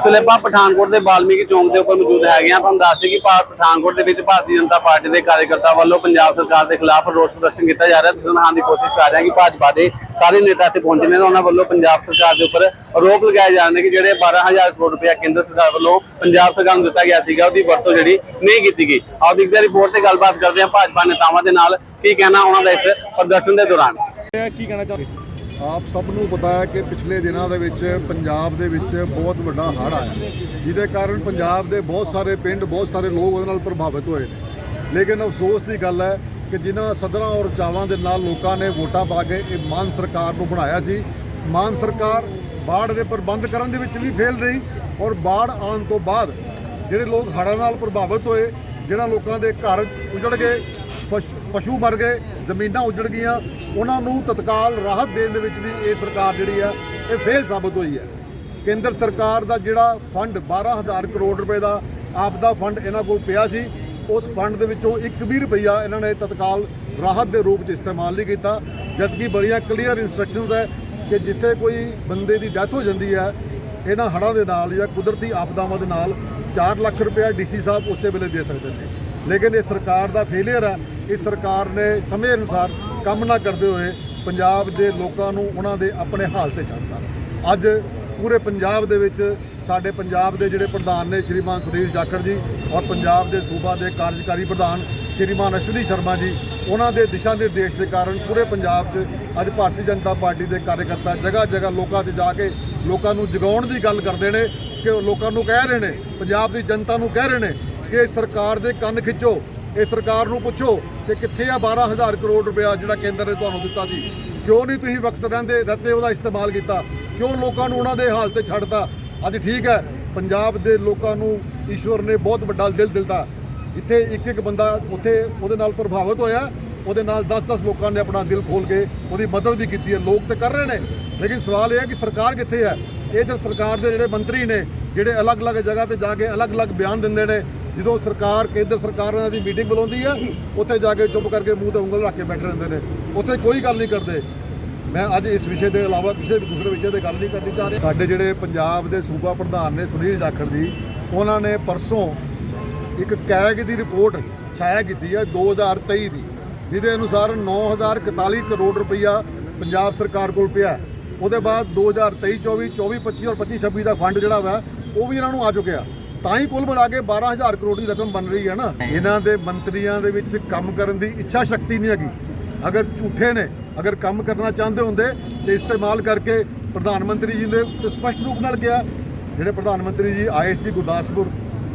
ਸਲੇਪਾ ਪਠਾਨਕੋਟ ਦੇ ਬਾਲਮੀਕੀ ਚੌਂਕ ਦੇ ਉੱਪਰ ਮੌਜੂਦ ਹੈਗੇ ਆ ਤੁਹਾਨੂੰ ਦੱਸ ਦਈਏ ਕਿ ਪਠਾਨਕੋਟ ਦੇ ਵਿੱਚ ਭਾਰਤੀ ਜਨਤਾ ਪਾਰਟੀ ਦੇ ਕਾਰਜਕਰਤਾ ਵੱਲੋਂ ਪੰਜਾਬ ਸਰਕਾਰ ਦੇ ਖਿਲਾਫ ਰੋਸ ਪ੍ਰਦਰਸ਼ਨ ਕੀਤਾ ਜਾ ਰਿਹਾ। ਤੁਸੀਂ ਦਿਖਾਉਣ ਦੀ ਕੋਸ਼ਿਸ਼ ਕਰ ਰਹੇ ਹਾਂ ਕਿ ਭਾਜਪਾ ਦੇ ਸਾਰੇ ਨੇਤਾ ਇੱਥੇ ਪਹੁੰਚੇ ਨੇ। ਉਹਨਾਂ ਵੱਲੋਂ ਪੰਜਾਬ ਸਰਕਾਰ ਦੇ ਉੱਪਰ ਆਰੋਪ ਲਗਾਏ ਜਾ ਰਹੇ ਨੇ ਕਿ ਜਿਹੜੇ 12000 ਕਰੋੜ ਰੁਪਇਆ ਕੇਂਦਰ ਸਰਕਾਰ ਵੱਲੋਂ ਪੰਜਾਬ ਸਰਕਾਰ ਨੂੰ ਦਿੱਤਾ ਗਿਆ ਸੀਗਾ, ਉਹਦੀ ਵਰਤੋਂ ਜਿਹੜੀ ਨਹੀਂ ਕੀਤੀ ਗਈ। ਆਓ ਦੇਖਦੇ ਹਾਂ ਰਿਪੋਰਟ ਤੇ ਗੱਲਬਾਤ ਕਰਦੇ ਹਾਂ ਭਾਜਪਾ ਨੇਤਾਵਾਂ ਦੇ ਨਾਲ ਕੀ ਕਹਿਣਾ ਉਹਨਾਂ ਦਾ ਇਸ ਪ੍ਰਦਰਸ਼ਨ ਦੇ ਦੌਰਾਨ। ਕੀ ਕਹਿਣਾ ਚਾਹੁੰਦੇ? ਆਪ ਸਭ ਨੂੰ ਪਤਾ ਹੈ ਕਿ ਪਿਛਲੇ ਦਿਨਾਂ ਦੇ ਵਿੱਚ ਪੰਜਾਬ ਦੇ ਵਿੱਚ ਬਹੁਤ ਵੱਡਾ ਹੜ੍ਹ ਆਇਆ, ਜਿਹਦੇ ਕਾਰਨ ਪੰਜਾਬ ਦੇ ਬਹੁਤ ਸਾਰੇ ਪਿੰਡ, ਬਹੁਤ ਸਾਰੇ ਲੋਕ ਉਹਦੇ ਨਾਲ ਪ੍ਰਭਾਵਿਤ ਹੋਏ ਨੇ। ਲੇਕਿਨ ਅਫਸੋਸ ਦੀ ਗੱਲ ਹੈ ਕਿ ਜਿਨ੍ਹਾਂ ਸਦਰਾਂ ਔਰ ਚਾਵਾਂ ਦੇ ਨਾਲ ਲੋਕਾਂ ਨੇ ਵੋਟਾਂ ਪਾ ਕੇ ਇਹ ਮਾਨ ਸਰਕਾਰ ਨੂੰ ਬਣਾਇਆ ਸੀ, ਮਾਨ ਸਰਕਾਰ ਬਾੜ ਦੇ ਪ੍ਰਬੰਧ ਕਰਨ ਦੇ ਵਿੱਚ ਵੀ ਫੇਲ ਰਹੀ ਔਰ ਬਾੜ ਆਉਣ ਤੋਂ ਬਾਅਦ ਜਿਹੜੇ ਲੋਕ ਹੜ੍ਹਾਂ ਨਾਲ ਪ੍ਰਭਾਵਿਤ ਹੋਏ ਜਿਹੜਾ ਲੋਕਾਂ ਦੇ ਘਰ ਉਜੜ ਗਏ, ਪਸ਼- ਪਸ਼ੂ ਮਰ ਗਏ ਜ਼ਮੀਨਾਂ ਉਜੜ ਗਈਆਂ। ਉਹਨਾਂ ਨੂੰ ਤਤਕਾਲ ਰਾਹਤ ਦੇਣ ਦੇ ਵਿੱਚ ਵੀ ਇਹ ਸਰਕਾਰ ਜਿਹੜੀ ਆ ਇਹ ਫੇਲ ਸਾਬਤ ਹੋਈ ਹੈ। ਕੇਂਦਰ ਸਰਕਾਰ ਦਾ ਜਿਹੜਾ ਫੰਡ 12000 ਕਰੋੜ ਰੁਪਏ ਦਾ ਆਪਦਾ ਫੰਡ ਇਹਨਾਂ ਕੋਲ ਪਿਆ ਸੀ, ਉਸ ਫੰਡ ਦੇ ਵਿੱਚੋਂ ਇੱਕ ਵੀ ਰੁਪਈਆ ਇਹਨਾਂ ਨੇ ਤਤਕਾਲ ਰਾਹਤ ਦੇ ਰੂਪ 'ਚ ਇਸਤੇਮਾਲ ਨਹੀਂ ਕੀਤਾ। ਜਦਕਿ ਬੜੀਆਂ ਕਲੀਅਰ ਇਨਸਟਰਕਸ਼ਨਸ ਹੈ ਕਿ ਜਿੱਥੇ ਕੋਈ ਬੰਦੇ ਦੀ ਡੈਥ ਹੋ ਜਾਂਦੀ ਹੈ, ਇਹਨਾਂ ਹੜ੍ਹਾਂ ਦੇ ਨਾਲ ਜਾਂ ਕੁਦਰਤੀ ਆਪਦਾਵਾਂ ਦੇ ਨਾਲ 4 ਲੱਖ ਰੁਪਇਆ ਡੀਸੀ ਸਾਹਿਬ ਉਸੇ ਵੇਲੇ ਦੇ ਸਕਦੇ ਨੇ। ਲੇਕਿਨ ਇਹ ਸਰਕਾਰ ਦਾ ਫੇਲਿਅਰ ਹੈ। ਇਸ ਸਰਕਾਰ ਨੇ ਸਮੇਂ ਅਨੁਸਾਰ ਕੰਮ ਨਾ ਕਰਦੇ ਹੋਏ ਪੰਜਾਬ ਦੇ ਲੋਕਾਂ ਨੂੰ ਉਹਨਾਂ ਦੇ ਆਪਣੇ ਹਾਲ ਤੇ ਛੱਡਤਾ। ਅੱਜ ਪੂਰੇ ਪੰਜਾਬ ਦੇ ਵਿੱਚ ਸਾਡੇ ਪੰਜਾਬ ਦੇ ਜਿਹੜੇ ਪ੍ਰਧਾਨ ਨੇ ਸ਼੍ਰੀਮਾਨ ਸੁਨੀਲ ਜਾਖੜ ਜੀ ਔਰ ਪੰਜਾਬ ਦੇ ਸੂਬਾ ਦੇ ਕਾਰਜਕਾਰੀ ਪ੍ਰਧਾਨ ਸ਼੍ਰੀਮਾਨ ਅਸ਼ਵਨੀ ਸ਼ਰਮਾ ਜੀ, ਉਹਨਾਂ ਦੇ ਦਿਸ਼ਾ ਨਿਰਦੇਸ਼ ਦੇ ਕਾਰਨ ਪੂਰੇ ਪੰਜਾਬ 'ਚ ਅੱਜ ਭਾਰਤੀ ਜਨਤਾ ਪਾਰਟੀ ਦੇ ਕਾਰਜਕਰਤਾ ਜਗ੍ਹਾ ਜਗ੍ਹਾ ਲੋਕਾਂ 'ਚ ਜਾ ਕੇ ਲੋਕਾਂ ਨੂੰ ਜਗਾਉਣ ਦੀ ਗੱਲ ਕਰਦੇ ਨੇ ਕਿ ਉਹ ਲੋਕਾਂ ਨੂੰ ਕਹਿ ਰਹੇ ਨੇ, ਪੰਜਾਬ ਦੀ ਜਨਤਾ ਨੂੰ ਕਹਿ ਰਹੇ ਨੇ ਕਿ ਸਰਕਾਰ ਦੇ ਕੰਨ ਖਿੱਚੋ, ਇਹ ਸਰਕਾਰ ਨੂੰ ਪੁੱਛੋ ਕਿ ਕਿੱਥੇ ਆ 12000 ਕਰੋੜ ਰੁਪਇਆ ਜਿਹੜਾ ਕੇਂਦਰ ਨੇ ਤੁਹਾਨੂੰ ਦਿੱਤਾ ਸੀ ਕਿਉਂ ਨਹੀਂ ਤੁਸੀਂ ਵਕਤ ਰਹਿੰਦੇ ਰੱਤੇ ਉਹਦਾ ਇਸਤੇਮਾਲ ਕੀਤਾ? ਕਿਉਂ ਲੋਕਾਂ ਨੂੰ ਉਹਨਾਂ ਦੇ ਹਾਲ ਤੇ ਛੱਡਤਾ? ਅੱਜ ਠੀਕ ਹੈ, ਪੰਜਾਬ ਦੇ ਲੋਕਾਂ ਨੂੰ ਈਸ਼ਵਰ ਨੇ ਬਹੁਤ ਵੱਡਾ ਦਿਲ ਦਿੱਤਾ। ਇੱਥੇ ਇੱਕ ਇੱਕ ਬੰਦਾ ਉੱਥੇ ਉਹਦੇ ਨਾਲ ਪ੍ਰਭਾਵਿਤ ਹੋਇਆ, ਉਹਦੇ ਨਾਲ 10-10 ਲੋਕਾਂ ਨੇ ਆਪਣਾ ਦਿਲ ਖੋਲ ਕੇ ਉਹਦੀ ਮਦਦ ਵੀ ਕੀਤੀ ਹੈ। ਲੋਕ ਤੇ ਕਰ ਰਹੇ ਨੇ, ਲੇਕਿਨ ਸਵਾਲ ਇਹ ਹੈ ਕਿ ਸਰਕਾਰ ਕਿੱਥੇ ਹੈ? ਇਹ ਤੇ ਸਰਕਾਰ ਦੇ ਜਿਹੜੇ ਮੰਤਰੀ ਨੇ, ਜਿਹੜੇ ਅਲੱਗ-ਅਲੱਗ ਜਗ੍ਹਾ ਤੇ ਜਾ ਕੇ ਅਲੱਗ-ਅਲੱਗ ਬਿਆਨ ਦਿੰਦੇ ਨੇ ਜਦੋਂ ਸਰਕਾਰ, ਕੇਂਦਰ ਸਰਕਾਰ ਇਹਨਾਂ ਦੀ ਮੀਟਿੰਗ ਬੁਲਾਉਂਦੀ ਹੈ ਉੱਥੇ ਜਾ ਕੇ ਚੁੱਪ ਕਰਕੇ ਮੂੰਹ ਤੇ ਉਂਗਲ ਰੱਖ ਕੇ ਬੈਠੇ ਰਹਿੰਦੇ ਨੇ। ਉੱਥੇ ਕੋਈ ਗੱਲ ਨਹੀਂ ਕਰਦੇ। ਮੈਂ ਅੱਜ ਇਸ ਵਿਸ਼ੇ ਦੇ ਇਲਾਵਾ ਕਿਸੇ ਵੀ ਦੂਸਰੇ ਵਿਸ਼ੇ ਤੇ ਗੱਲ ਨਹੀਂ ਕਰਨੀ ਚਾਹ ਰਿਹਾ। ਸਾਡੇ ਜਿਹੜੇ ਪੰਜਾਬ ਦੇ ਸੂਬਾ ਪ੍ਰਧਾਨ ਨੇ ਸੁਨੀਲ ਜਾਖੜ ਜੀ, ਉਹਨਾਂ ਨੇ ਪਰਸੋਂ ਇੱਕ ਕੈਗ ਦੀ ਰਿਪੋਰਟ ਛਾਇਆ ਕੀਤੀ ਹੈ 2023 ਦੀ, ਜਿਹਦੇ ਅਨੁਸਾਰ 9041 ਕਰੋੜ ਰੁਪਈਆ ਪੰਜਾਬ ਸਰਕਾਰ ਕੋਲ ਪਿਆ। ਉਹਦੇ ਬਾਅਦ 2023 24 24 25 ਔਰ 25 26 ਦਾ ਫੰਡ ਜਿਹੜਾ ਵਾ, ਉਹ ਵੀ ਇਹਨਾਂ ਨੂੰ ਆ ਚੁੱਕਿਆ। ਤਾਂ ਹੀ ਕੁੱਲ ਮਿਲਾ ਕੇ 12000 ਕਰੋੜ ਦੀ ਰਕਮ ਬਣ ਰਹੀ ਹੈ ਨਾ। ਇਹਨਾਂ ਦੇ ਮੰਤਰੀਆਂ ਦੇ ਵਿੱਚ ਕੰਮ ਕਰਨ ਦੀ ਇੱਛਾ ਸ਼ਕਤੀ ਨਹੀਂ ਹੈਗੀ। ਅਗਰ ਝੂਠੇ ਨੇ, ਅਗਰ ਕੰਮ ਕਰਨਾ ਚਾਹੁੰਦੇ ਹੁੰਦੇ, ਤੇ ਇਸਤੇਮਾਲ ਕਰਕੇ ਪ੍ਰਧਾਨ ਮੰਤਰੀ ਜੀ ਨੇ ਤੇ ਸਪਸ਼ਟ ਰੂਪ ਨਾਲ ਕਿਹਾ। ਜਿਹੜੇ ਪ੍ਰਧਾਨ ਮੰਤਰੀ ਜੀ ਆਏ ਸੀ ਗੁਰਦਾਸਪੁਰ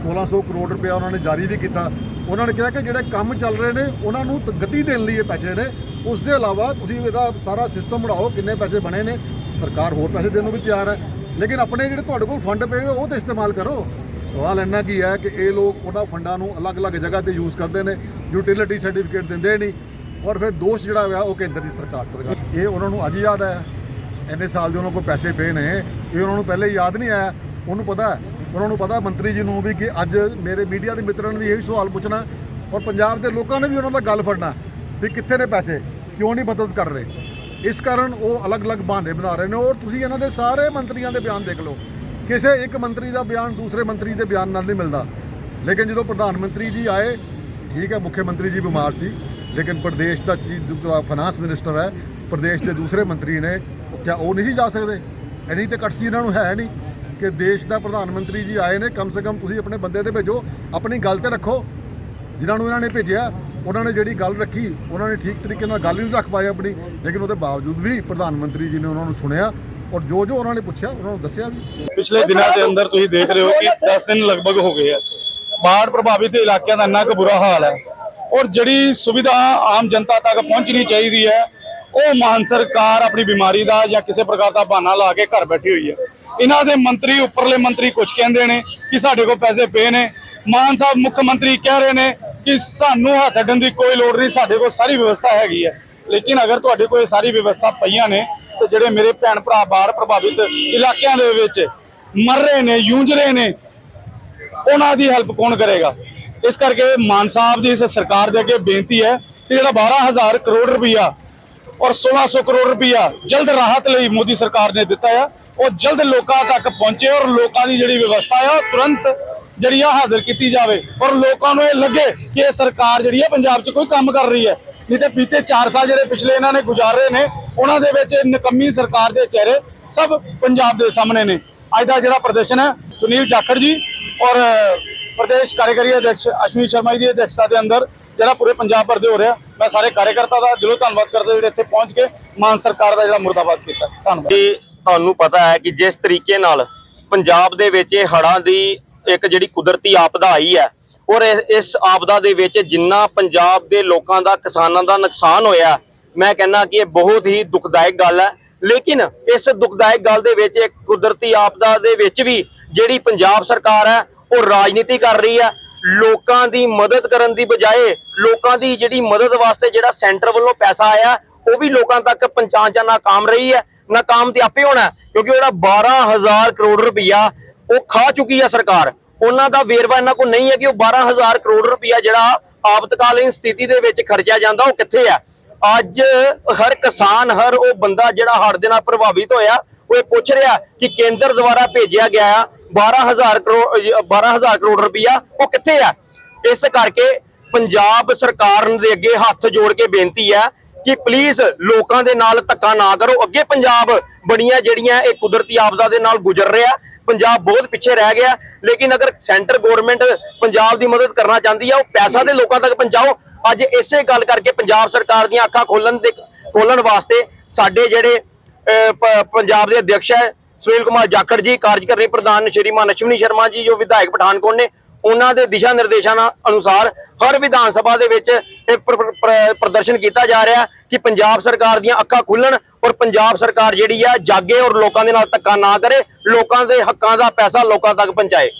1600 ਕਰੋੜ ਰੁਪਏ ਉਹਨਾਂ ਨੇ ਜਾਰੀ ਵੀ ਕੀਤਾ। ਉਹਨਾਂ ਨੇ ਕਿਹਾ ਕਿ ਜਿਹੜੇ ਕੰਮ ਚੱਲ ਰਹੇ ਨੇ, ਉਹਨਾਂ ਨੂੰ ਗਤੀ ਦੇਣ ਲਈ ਇਹ ਪੈਸੇ ਨੇ। ਉਸ ਦੇ ਇਲਾਵਾ ਤੁਸੀਂ ਇਹਦਾ ਸਾਰਾ ਸਿਸਟਮ ਬਣਾਓ, ਕਿੰਨੇ ਪੈਸੇ ਬਣੇ ਨੇ। ਸਰਕਾਰ ਹੋਰ ਪੈਸੇ ਦੇਣ ਨੂੰ ਵੀ ਤਿਆਰ ਹੈ। ਲੇਕਿਨ ਆਪਣੇ ਜਿਹੜੇ ਤੁਹਾਡੇ ਕੋਲ ਫੰਡ ਪਏ ਉਹ ਤੇ ਇਸਤੇਮਾਲ ਕਰੋ। ਸਵਾਲ ਇੰਨਾ ਕੀ ਹੈ ਕਿ ਇਹ ਲੋਕ ਉਹਨਾਂ ਫੰਡਾਂ ਨੂੰ ਅਲੱਗ-ਅਲੱਗ ਜਗ੍ਹਾ ਤੇ ਯੂਜ਼ ਕਰਦੇ ਨੇ ਯੂਟਿਲਿਟੀ ਸਰਟੀਫਿਕੇਟ ਦਿੰਦੇ ਨਹੀਂ ਔਰ ਫਿਰ ਦੋਸ਼ ਜਿਹੜਾ ਹੋਇਆ ਉਹ ਕੇਂਦਰ ਦੀ ਸਰਕਾਰ ਤੋਂ ਇਹ ਉਹਨਾਂ ਨੂੰ ਅੱਜ ਯਾਦ ਆਇਆ ਇੰਨੇ ਸਾਲ ਦੇ ਉਹਨਾਂ ਕੋਲ ਪੈਸੇ ਪਏ ਨੇ, ਇਹ ਉਹਨਾਂ ਨੂੰ ਪਹਿਲੇ ਯਾਦ ਨਹੀਂ ਆਇਆ ਉਹਨੂੰ ਪਤਾ ਉਹਨਾਂ ਨੂੰ ਪਤਾ ਮੰਤਰੀ ਜੀ ਨੂੰ ਵੀ ਕਿ ਅੱਜ ਮੇਰੇ ਮੀਡੀਆ ਦੇ ਮਿੱਤਰਾਂ ਨੇ ਵੀ ਇਹੀ ਸਵਾਲ ਪੁੱਛਣਾ ਔਰ ਪੰਜਾਬ ਦੇ ਲੋਕਾਂ ਨੇ ਵੀ ਉਹਨਾਂ ਦਾ ਗੱਲ ਫੜਨਾ ਵੀ ਕਿੱਥੇ ਨੇ ਪੈਸੇ, ਕਿਉਂ ਨਹੀਂ ਮਦਦ ਕਰ ਰਹੇ। ਇਸ ਕਾਰਨ ਉਹ ਅਲੱਗ-ਅਲੱਗ ਬਹਾਨੇ ਬਣਾ ਰਹੇ ਨੇ ਔਰ ਤੁਸੀਂ ਇਹਨਾਂ ਦੇ ਸਾਰੇ ਮੰਤਰੀਆਂ ਦੇ ਬਿਆਨ ਦੇਖ ਲਓ। ਕਿਸੇ ਇੱਕ ਮੰਤਰੀ ਦਾ ਬਿਆਨ ਦੂਸਰੇ ਮੰਤਰੀ ਦੇ ਬਿਆਨ ਨਾਲ ਨਹੀਂ ਮਿਲਦਾ। ਲੇਕਿਨ ਜਦੋਂ ਪ੍ਰਧਾਨ ਮੰਤਰੀ ਜੀ ਆਏ, ਠੀਕ ਹੈ, ਮੁੱਖ ਮੰਤਰੀ ਜੀ ਬਿਮਾਰ ਸੀ, ਲੇਕਿਨ ਪ੍ਰਦੇਸ਼ ਦਾ ਚੀਫ ਫਾਈਨਾਂਸ ਮਿਨਿਸਟਰ ਹੈ, ਪ੍ਰਦੇਸ਼ ਦੇ ਦੂਸਰੇ ਮੰਤਰੀ ਨੇ, ਕਿਆ ਉਹ ਨਹੀਂ ਸੀ ਜਾ ਸਕਦੇ? ਇੰਨੀ ਤੇ ਕਟਸੀ ਇਹਨਾਂ ਨੂੰ, ਹੈ ਨਹੀਂ। ਕਿ ਦੇਸ਼ ਦਾ ਪ੍ਰਧਾਨ ਮੰਤਰੀ ਜੀ ਆਏ ਨੇ, ਕਮ ਸੇ ਕਮ ਤੁਸੀਂ ਆਪਣੇ ਬੰਦੇ ਤੇ ਭੇਜੋ, ਆਪਣੀ ਗੱਲ ਤੇ ਰੱਖੋ। ਜਿਨ੍ਹਾਂ ਨੂੰ ਇਹਨਾਂ ਨੇ ਭੇਜਿਆ, ਉਹਨਾਂ ਨੇ ਜਿਹੜੀ ਗੱਲ ਰੱਖੀ, ਉਹਨਾਂ ਨੇ ਠੀਕ ਤਰੀਕੇ ਨਾਲ ਗੱਲ ਹੀ ਨਹੀਂ ਰੱਖ ਪਾਏ ਆਪਣੀ, ਲੇਕਿਨ ਉਹਦੇ ਬਾਵਜੂਦ ਵੀ ਪ੍ਰਧਾਨ ਮੰਤਰੀ ਜੀ ਨੇ ਉਹਨਾਂ ਨੂੰ ਸੁਣਿਆ। ਔਰ ਜੋ ਜੋ ਉਹਨਾਂ ਨੇ ਪੁੱਛਿਆ, ਉਹਨਾਂ ਨੂੰ ਦੱਸਿਆ ਵੀ। ਪਿਛਲੇ ਦਿਨਾਂ ਦੇ ਅੰਦਰ ਤੁਸੀਂ ਦੇਖ ਰਹੇ ਹੋ ਕਿ 10 ਦਿਨ ਲਗਭਗ ਹੋ ਗਏ ਆ। ਬਾੜ ਪ੍ਰਭਾਵਿਤ ਇਲਾਕਿਆਂ ਦਾ ਇੰਨਾ ਕੁ ਬੁਰਾ ਹਾਲ ਹੈ ਔਰ ਜਿਹੜੀ ਸੁਵਿਧਾ ਆਮ ਜਨਤਾ ਤੱਕ ਪਹੁੰਚਣੀ ਚਾਹੀਦੀ ਹੈ, ਉਹ ਮਾਨ ਸਰਕਾਰ ਆਪਣੀ ਬਿਮਾਰੀ ਦਾ ਜਾਂ ਕਿਸੇ ਪ੍ਰਕਾਰ ਦਾ ਬਹਾਨਾ ਲਾ ਕੇ ਘਰ ਬੈਠੀ ਹੋਈ ਹੈ। ਇਹਨਾਂ ਦੇ ਮੰਤਰੀ, ਉੱਪਰਲੇ ਮੰਤਰੀ ਕੁਝ ਕਹਿੰਦੇ ਨੇ ਕਿ ਸਾਡੇ ਕੋਲ ਪੈਸੇ ਪਏ ਨੇ। ਮਾਨ ਸਾਹਿਬ ਮੁੱਖ ਮੰਤਰੀ ਕਹਿ ਰਹੇ ਨੇ ਕਿ ਸਾਨੂੰ ਹੱਥ ਅੱਡਣ ਦੀ ਕੋਈ ਲੋੜ ਨਹੀਂ, ਸਾਡੇ ਕੋਲ ਸਾਰੀ ਵਿਵਸਥਾ ਹੈਗੀ ਹੈ। ਲੇਕਿਨ ਅਗਰ ਤੁਹਾਡੇ ਕੋਲ ਇਹ ਸਾਰੀ ਵਿਵਸਥਾ ਪਈਆਂ ਨੇ ਤੇ ਜਿਹੜੇ ਮੇਰੇ ਭੈਣ ਭਰਾ ਬਾੜ ਪ੍ਰਭਾਵਿਤ ਇਲਾਕਿਆਂ ਦੇ ਵਿੱਚ ਮਰ ਰਹੇ ਨੇ, ਜੂਝ ਰਹੇ ਨੇ, ਉਹਨਾਂ ਦੀ ਹੈਲਪ ਕੌਣ ਕਰੇਗਾ? ਇਸ ਕਰਕੇ ਮਾਨ ਸਾਹਿਬ ਦੀ ਇਸ ਸਰਕਾਰ ਦੇ ਅੱਗੇ ਬੇਨਤੀ ਹੈ ਕਿ ਜਿਹੜਾ 12000 ਕਰੋੜ ਰੁਪਈਆ ਔਰ 1600 ਕਰੋੜ ਰੁਪਇਆ ਜਲਦ ਰਾਹਤ ਲਈ ਮੋਦੀ ਸਰਕਾਰ ਨੇ ਦਿੱਤਾ ਆ, ਉਹ ਜਲਦ ਲੋਕਾਂ ਤੱਕ ਪਹੁੰਚੇ ਔਰ ਲੋਕਾਂ ਦੀ ਜਿਹੜੀ ਵਿਵਸਥਾ ਆ, ਉਹ ਤੁਰੰਤ ਜਿਹੜੀ ਆ ਹਾਜ਼ਰ ਕੀਤੀ ਜਾਵੇ। ਔਰ ਲੋਕਾਂ ਨੂੰ ਇਹ ਲੱਗੇ ਕਿ ਇਹ ਸਰਕਾਰ ਜਿਹੜੀ ਆ ਪੰਜਾਬ 'ਚ ਕੋਈ ਕੰਮ ਕਰ ਰਹੀ ਹੈ। ਨਹੀਂ ਤੇ ਬੀਤੇ 4 ਸਾਲ ਜਿਹੜੇ ਪਿਛਲੇ ਇਹਨਾਂ ਨੇ ਗੁਜ਼ਾਰੇ ਨੇ, ਉਹਨਾਂ ਦੇ ਵਿੱਚ ਨਕੰਮੀ ਸਰਕਾਰ ਦੇ ਚਿਹਰੇ ਸਭ ਪੰਜਾਬ ਦੇ ਸਾਹਮਣੇ ਨੇ। ਅੱਜ ਦਾ ਜਿਹੜਾ ਪ੍ਰਦਰਸ਼ਨ ਹੈ, ਸੁਨੀਲ ਜਾਖੜ ਜੀ ਔਰ ਪ੍ਰਦੇਸ਼ ਕਾਰਜਕਾਰੀ ਅਧਿਕਸ਼ ਅਸ਼ਵਨੀ ਸ਼ਰਮਾ ਜੀ ਦੀ ਅਧਿਕਸ਼ਤਾ ਦੇ ਅੰਦਰ ਜਿਹੜਾ ਪੂਰੇ ਪੰਜਾਬ ਭਰ ਦੇ ਹੋ ਰਿਹਾ। ਮੈਂ ਸਾਰੇ ਕਾਰਜਕਰਤਾ ਦਾ ਦਿਲੋਂ ਧੰਨਵਾਦ ਕਰਦਾ ਜਿਹੜੇ ਇੱਥੇ ਪਹੁੰਚ ਕੇ ਮਾਨ ਸਰਕਾਰ ਦਾ ਜਿਹੜਾ ਮੁਰਦਾਬਾਦ ਕੀਤਾ। ਧੰਨਵਾਦ। ਕਿ ਤੁਹਾਨੂੰ ਪਤਾ ਹੈ ਕਿ ਜਿਸ ਤਰੀਕੇ ਨਾਲ ਪੰਜਾਬ ਦੇ ਵਿੱਚ ਇਹ ਹੜ੍ਹਾਂ ਦੀ ਇੱਕ ਜਿਹੜੀ ਕੁਦਰਤੀ ਆਪਦਾ ਆਈ ਹੈ ਔਰ ਇਹ- ਇਸ ਆਪਦਾ ਦੇ ਵਿੱਚ ਜਿੰਨਾ ਪੰਜਾਬ ਦੇ ਲੋਕਾਂ ਦਾ ਕਿਸਾਨਾਂ ਦਾ ਨੁਕਸਾਨ ਹੋਇਆ, ਮੈਂ ਕਹਿੰਦਾ ਕਿ ਇਹ ਬਹੁਤ ਹੀ ਦੁਖਦਾਇਕ ਗੱਲ ਹੈ। ਲੇਕਿਨ ਇਸ ਦੁਖਦਾਇਕ ਗੱਲ ਦੇ ਵਿੱਚ ਇੱਕ ਕੁਦਰਤੀ ਆਪਦਾ ਦੇ ਵਿੱਚ ਵੀ ਜਿਹੜੀ ਪੰਜਾਬ ਸਰਕਾਰ ਹੈ, ਉਹ ਰਾਜਨੀਤੀ ਕਰ ਰਹੀ ਹੈ। ਲੋਕਾਂ ਦੀ ਮਦਦ ਕਰਨ ਦੀ ਬਜਾਏ ਲੋਕਾਂ ਦੀ ਜਿਹੜੀ ਮਦਦ ਵਾਸਤੇ ਜਿਹੜਾ ਸੈਂਟਰ ਵੱਲੋਂ ਪੈਸਾ ਆਇਆ, ਉਹ ਵੀ ਲੋਕਾਂ ਤੱਕ ਪਹੁੰਚਾਉਣ 'ਚ ਨਾਕਾਮ ਰਹੀ ਹੈ। ਨਾਕਾਮ ਤੇ ਆਪੇ ਹੋਣਾ ਕਿਉਂਕਿ ਜਿਹੜਾ 12000 ਕਰੋੜ ਰੁਪਈਆ ਉਹ ਖਾ ਚੁੱਕੀ ਹੈ ਸਰਕਾਰ। ਉਹਨਾਂ ਦਾ ਵੇਰਵਾ ਇਹਨਾਂ ਕੋਲ ਨਹੀਂ ਹੈ ਕਿ ਉਹ 12000 ਕਰੋੜ ਰੁਪਇਆ ਜਿਹੜਾ ਆਪਤਕਾਲੀਨ ਸਥਿਤੀ ਦੇ ਵਿੱਚ ਖਰਚਿਆ ਜਾਂਦਾ, ਉਹ ਕਿੱਥੇ ਹੈ? ਅੱਜ ਹਰ ਕਿਸਾਨ, ਹਰ ਉਹ ਬੰਦਾ ਜਿਹੜਾ ਹੜ੍ਹ ਦੇ ਨਾਲ ਪ੍ਰਭਾਵਿਤ ਹੋਇਆ, ਉਹ ਇਹ ਪੁੱਛ ਰਿਹਾ ਕਿ ਕੇਂਦਰ ਦੁਆਰਾ ਭੇਜਿਆ ਗਿਆ 12000 ਕਰੋੜ 12000 ਕਰੋੜ ਰੁਪਈਆ ਉਹ ਕਿੱਥੇ ਹੈ? ਇਸ ਕਰਕੇ ਪੰਜਾਬ ਸਰਕਾਰ ਦੇ ਅੱਗੇ ਹੱਥ ਜੋੜ ਕੇ ਬੇਨਤੀ ਹੈ ਕਿ ਪਲੀਜ਼ ਲੋਕਾਂ ਦੇ ਨਾਲ ਧੱਕਾ ਨਾ ਕਰੋ। ਅੱਗੇ ਪੰਜਾਬ ਬੜੀਆਂ ਜਿਹੜੀਆਂ ਇਹ ਕੁਦਰਤੀ ਆਪਦਾ ਦੇ ਨਾਲ ਗੁਜ਼ਰ ਰਿਹਾ। ਪੰਜਾਬ ਬਹੁਤ ਪਿੱਛੇ ਰਹਿ ਗਿਆ। ਲੇਕਿਨ ਅਗਰ ਸੈਂਟਰ ਗਵਰਨਮੈਂਟ ਪੰਜਾਬ ਦੀ ਮਦਦ ਕਰਨਾ ਚਾਹੁੰਦੀ ਹੈ ਉਹ ਪੈਸਾ ਦੇ ਲੋਕਾਂ ਤੱਕ ਪਹੁੰਚਾਓ। ਅੱਜ ਇਸੇ ਗੱਲ ਕਰਕੇ ਪੰਜਾਬ ਸਰਕਾਰ ਦੀਆਂ ਅੱਖਾਂ ਖੋਲਣ ਦੇ ਖੋਲਣ ਵਾਸਤੇ ਸਾਡੇ ਜਿਹੜੇ ਪੰਜਾਬ ਦੇ ਅਧਿਕਸ਼ ਹੈ, ਸੁਨੀਲ ਕੁਮਾਰ ਜਾਖੜ ਜੀ, ਕਾਰਜਕਾਰੀ ਪ੍ਰਧਾਨ ਸ਼੍ਰੀਮਾਨ ਅਸ਼ਵਨੀ ਸ਼ਰਮਾ ਜੀ, ਜੋ ਵਿਧਾਇਕ ਪਠਾਨਕੋਟ ਨੇ, ਉਹਨਾਂ ਦੇ ਦਿਸ਼ਾ ਨਿਰਦੇਸ਼ਾਂ ਅਨੁਸਾਰ ਹਰ ਵਿਧਾਨ ਸਭਾ ਦੇ ਵਿੱਚ ਇਹ ਪ੍ਰਦਰਸ਼ਨ ਕੀਤਾ ਜਾ ਰਿਹਾ ਕਿ ਪੰਜਾਬ ਸਰਕਾਰ ਦੀਆਂ ਅੱਖਾਂ ਖੁੱਲਣ ਔਰ ਪੰਜਾਬ ਸਰਕਾਰ ਜਿਹੜੀ ਆ ਜਾਗੇ ਔਰ ਲੋਕਾਂ ਦੇ ਨਾਲ ਧੱਕਾ ਨਾ ਕਰੇ, ਲੋਕਾਂ ਦੇ ਹੱਕਾਂ ਦਾ ਪੈਸਾ ਲੋਕਾਂ ਤੱਕ ਪਹੁੰਚਾਏ।